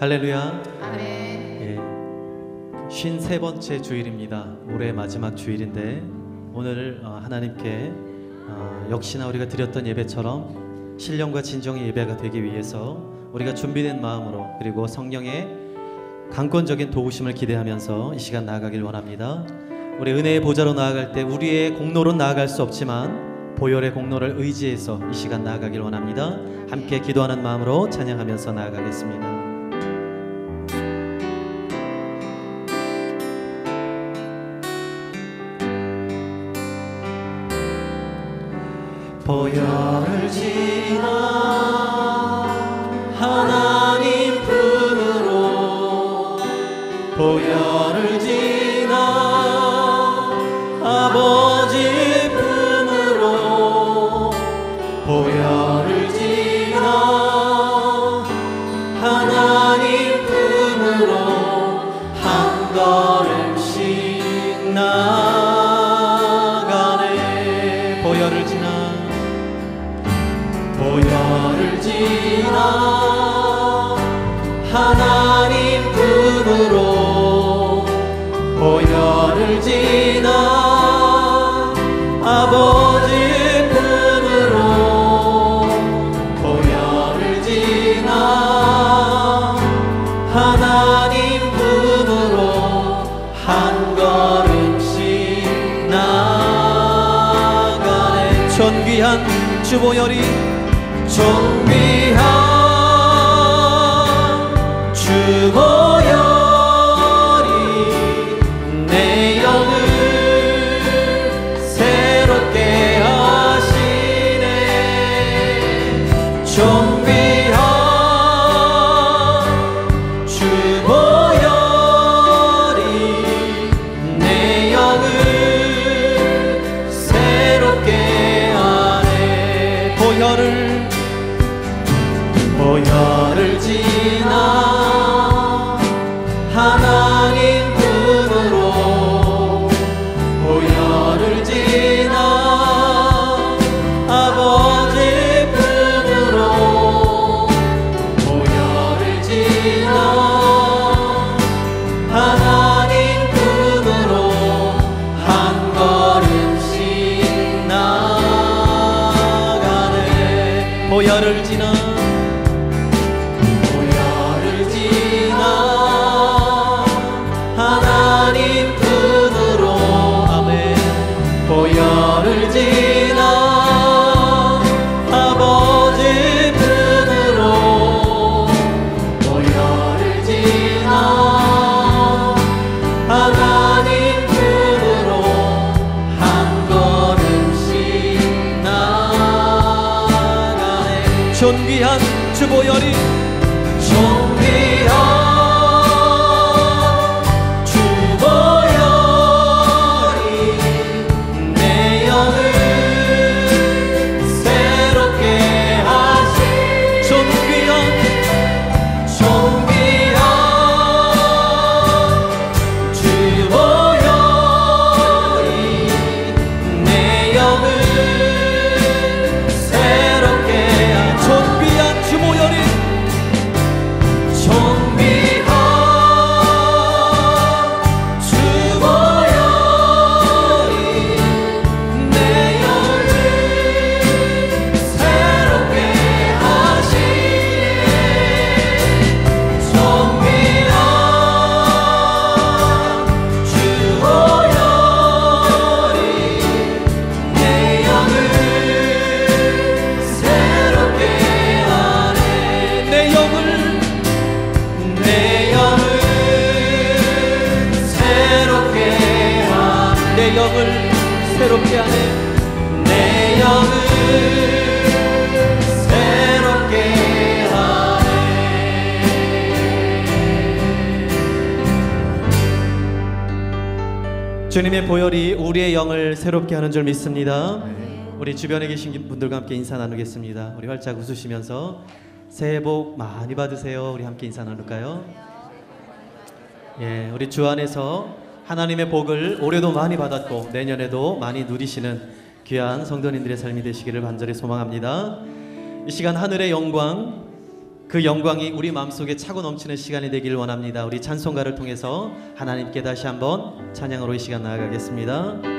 할렐루야. 아멘. 예. 쉰세 번째 주일입니다. 올해 마지막 주일인데 오늘 어, 하나님께 어, 역시나 우리가 드렸던 예배처럼 신령과 진정의 예배가 되기 위해서 우리가 준비된 마음으로 그리고 성령의 강권적인 도우심을 기대하면서 이 시간 나아가길 원합니다. 우리 은혜의 보좌로 나아갈 때 우리의 공로로 나아갈 수 없지만 보혈의 공로를 의지해서 이 시간 나아가길 원합니다. 함께 기도하는 마음으로 찬양하면서 나아가겠습니다. 지나 아버지 품으로 보혈을 지나 하나님 품으로 한 걸음씩 나가네. 존귀한 주보혈이 존귀 하나님 품으로 아멘. 보혈 내 영을 새롭게 하네 내 영을 새롭게 하네 주님의 보혈이 우리의 영을 새롭게 하는 줄 믿습니다. 우리 주변에 계신 분들과 함께 인사 나누겠습니다. 우리 활짝 웃으시면서 새해 복 많이 받으세요. 우리 함께 인사 나눌까요? 예, 우리 주 안에서 하나님의 복을 올해도 많이 받았고 내년에도 많이 누리시는 귀한 성도님들의 삶이 되시기를 간절히 소망합니다. 이 시간 하늘의 영광 그 영광이 우리 마음속에 차고 넘치는 시간이 되길 원합니다. 우리 찬송가를 통해서 하나님께 다시 한번 찬양으로 이 시간 나아가겠습니다.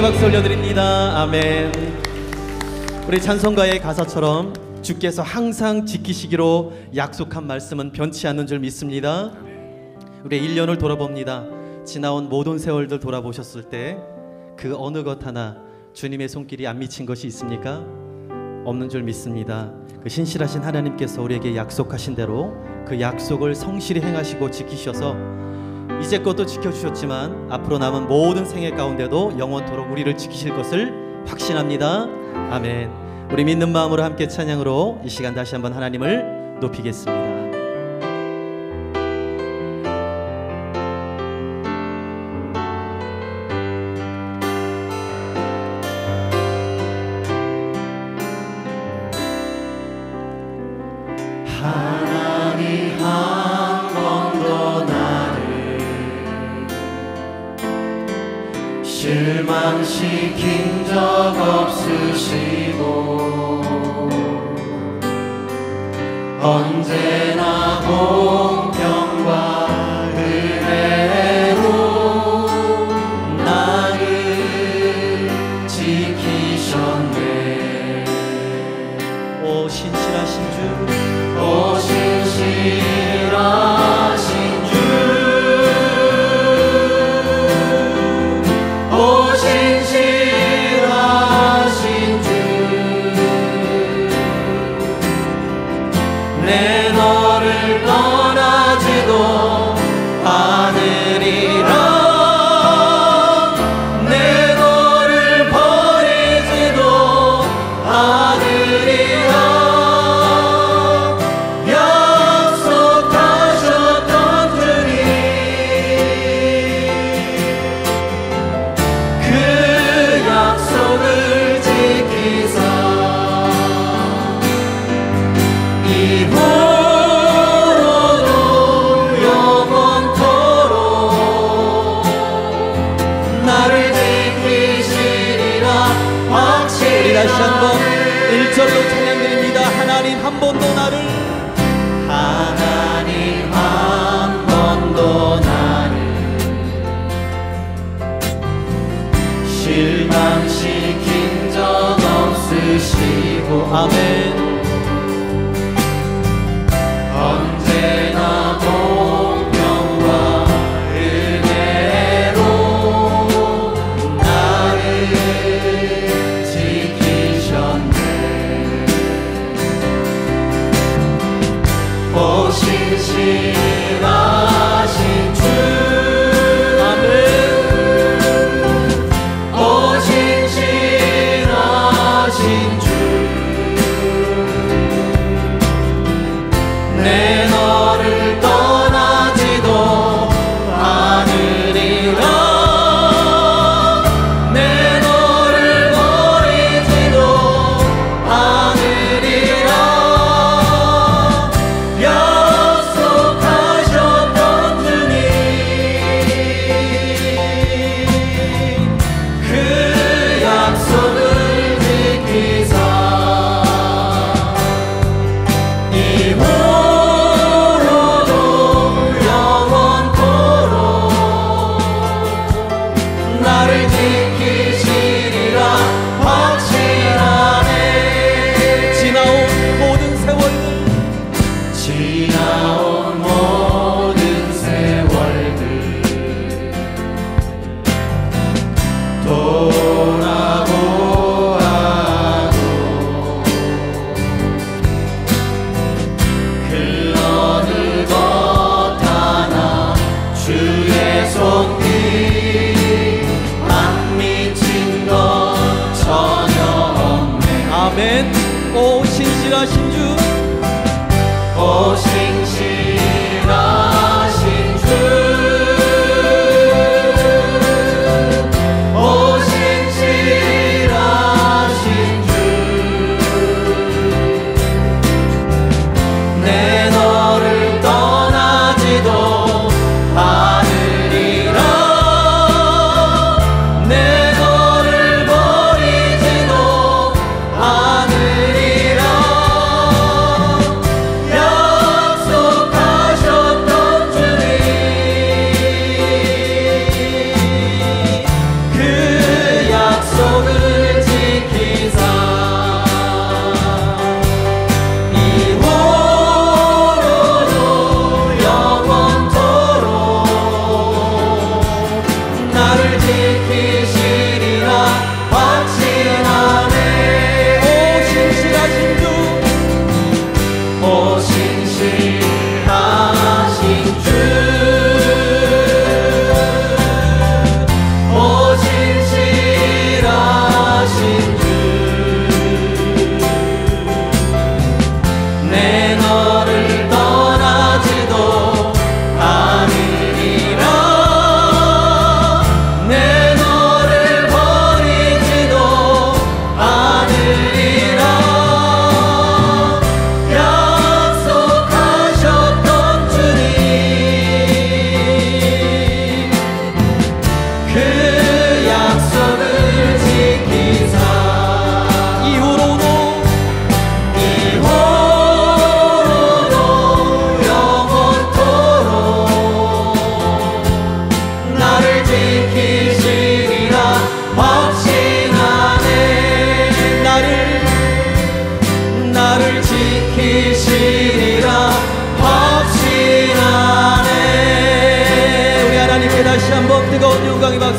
영광의 박수 올려드립니다. 아멘. 우리 찬송가의 가사처럼 주께서 항상 지키시기로 약속한 말씀은 변치 않는 줄 믿습니다. 우리 1년을 돌아봅니다. 지나온 모든 세월들 돌아보셨을 때 그 어느 것 하나 주님의 손길이 안 미친 것이 있습니까? 없는 줄 믿습니다. 그 신실하신 하나님께서 우리에게 약속하신 대로 그 약속을 성실히 행하시고 지키셔서 이제껏도 지켜주셨지만 앞으로 남은 모든 생애 가운데도 영원토록 우리를 지키실 것을 확신합니다. 아멘. 우리 믿는 마음으로 함께 찬양으로 이 시간 다시 한번 하나님을 높이겠습니다. 시킨 적 없으시고 언제나 공평과 은혜로 나를 지키셨네. 오 신실하신 주오 신실 우리 다시 한번 일절로 찬양드립니다. 하나님 한 번도 나를. 하나님 한 번도 나를. 실망시킨 적 없으시고 아멘. você. 面追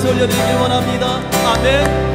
박수 올려드리길 원합니다. 아멘.